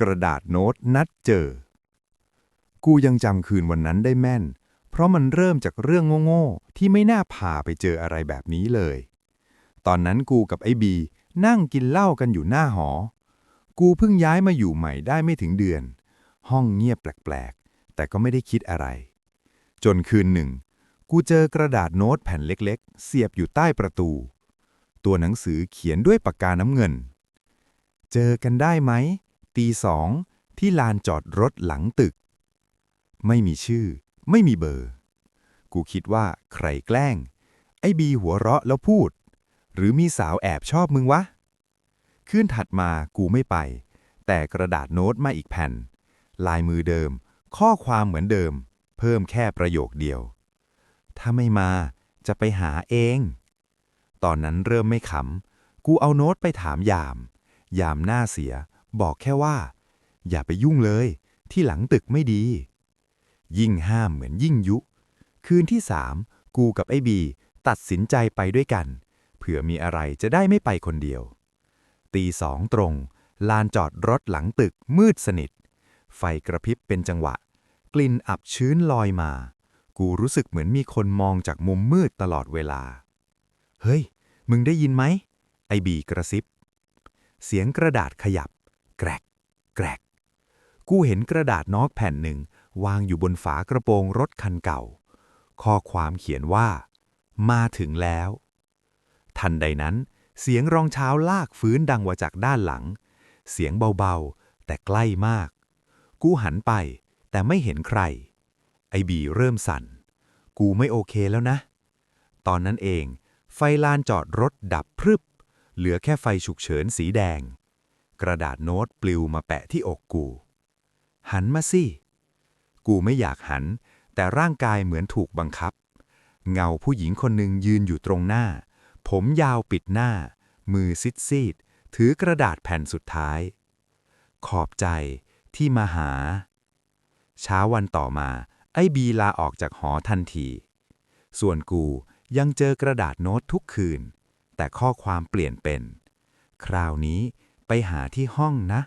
กระดาษโน้ตนัดเจอ กูยังจำคืนวันนั้นได้แม่น เพราะมันเริ่มจากเรื่องโง่ๆที่ไม่น่าพาไปเจออะไรแบบนี้เลย ตอนนั้นกูกับไอ้บี นั่งกินเหล้ากันอยู่หน้าหอ กูเพิ่งย้ายมาอยู่ใหม่ได้ไม่ถึงเดือน ห้องเงียบแปลกๆ แต่ก็ไม่ได้คิดอะไร จนคืนหนึ่ง กูเจอกระดาษโน้ตแผ่นเล็กๆ เสียบอยู่ใต้ประตู ตัวหนังสือเขียนด้วยปากกาน้ำเงินเจอกันได้ไหม ตีสองที่ลานจอดรถหลังตึก ไม่มีชื่อ ไม่มีเบอร์ กูคิดว่าใครแกล้ง ไอ้บีหัวเราะแล้วพูด หรือมีสาวแอบชอบมึงวะ คืนถัดมากูไม่ไป แต่กระดาษโน้ตมาอีกแผ่น ลายมือเดิม ข้อความเหมือนเดิม เพิ่มแค่ประโยคเดียว ถ้าไม่มาจะไปหาเอง ตอนนั้นเริ่มไม่ขำ กูเอาโน้ตไปถามยาม ยามหน้าเสีย บอกแค่ว่า อย่าไปยุ่งเลย ที่หลังตึกไม่ดี ยิ่งห้ามเหมือนยิ่งยุ คืนที่สามกูกับไอ้บี ตัดสินใจไปด้วยกัน เผื่อมีอะไรจะได้ไม่ไปคนเดียว ตีสองตรง ลานจอดรถหลังตึกมืดสนิท ไฟกระพริบเป็นจังหวะ กลิ่นอับชื้นลอยมา กูรู้สึกเหมือนมีคนมองจากมุมมืดตลอดเวลา เฮ้ย มึงได้ยินไหม ไอบีกระซิบ เสียงกระดาษขยับ แกรก กูเห็นกระดาษนอกแผ่นหนึ่ง วางอยู่บนฝากระโปรงรถคันเก่า ข้อความเขียนว่า มาถึงแล้ว ทันใดนั้น เสียงรองเท้าลากฟื้นดังมาจากด้านหลัง เสียงเบาๆ แต่ใกล้มาก กูหันไป แต่ไม่เห็นใคร ไอบีเริ่มสั่น กูไม่โอเคแล้วนะ ตอนนั้นเอง ไฟลานจอดรถดับพรึบ เหลือแค่ไฟฉุกเฉินสีแดง กระดาษโน้ตปลิวมาแปะที่อกกู หันมาสิ กูไม่อยากหัน แต่ร่างกายเหมือนถูกบังคับ เงาผู้หญิงคนหนึ่งยืนอยู่ตรงหน้า ผมยาวปิดหน้า มือซิดซีดถือกระดาษแผ่นสุดท้าย ขอบใจที่มาหา เช้าวันต่อมา ไอ้บีลาออกจากหอทันที ส่วนกูยังเจอกระดาษโน้ตทุกคืน แต่ข้อความเปลี่ยนเป็น คราวนี้ ไปหาที่ห้องนะ